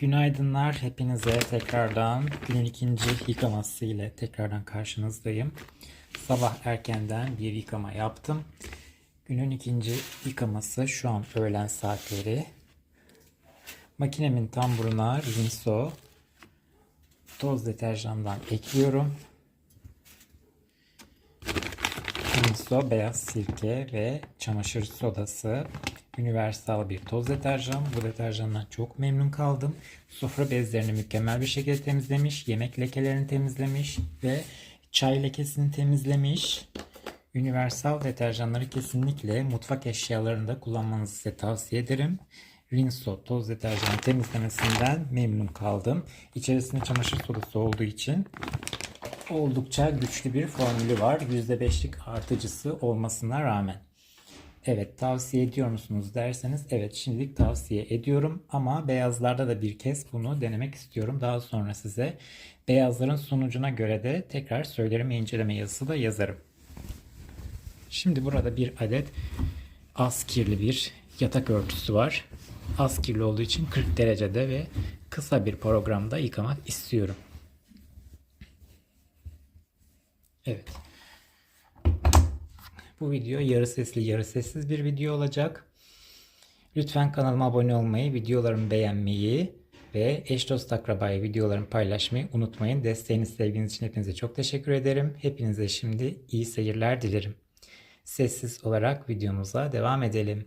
Günaydınlar hepinize tekrardan günün ikinci yıkaması ile tekrardan karşınızdayım. Sabah erkenden bir yıkama yaptım. Günün ikinci yıkaması şu an öğlen saatleri. Makinemin tamburuna Rinso toz deterjandan ekliyorum. Rinso beyaz sirke ve çamaşır sodası universal bir toz deterjan. Bu deterjandan çok memnun kaldım. Sofra bezlerini mükemmel bir şekilde temizlemiş. Yemek lekelerini temizlemiş ve çay lekesini temizlemiş. Universal deterjanları kesinlikle mutfak eşyalarında kullanmanızı size tavsiye ederim. Rinso toz deterjan temizlemesinden memnun kaldım. İçerisinde çamaşır sodası olduğu için oldukça güçlü bir formülü var. %5'lik artıcısı olmasına rağmen. Evet tavsiye ediyor musunuz derseniz evet şimdilik tavsiye ediyorum ama beyazlarda da bir kez bunu denemek istiyorum. Daha sonra size beyazların sonucuna göre de tekrar söylerim inceleme yazısı da yazarım. Şimdi burada bir adet az kirli bir yatak örtüsü var. Az kirli olduğu için 40 derecede ve kısa bir programda yıkamak istiyorum. Evet. Bu video yarı sesli yarı sessiz bir video olacak. Lütfen kanalıma abone olmayı, videolarımı beğenmeyi ve eş dost akrabayı videolarımı paylaşmayı unutmayın. Desteğiniz, sevginiz için hepinize çok teşekkür ederim. Hepinize şimdi iyi seyirler dilerim. Sessiz olarak videomuza devam edelim.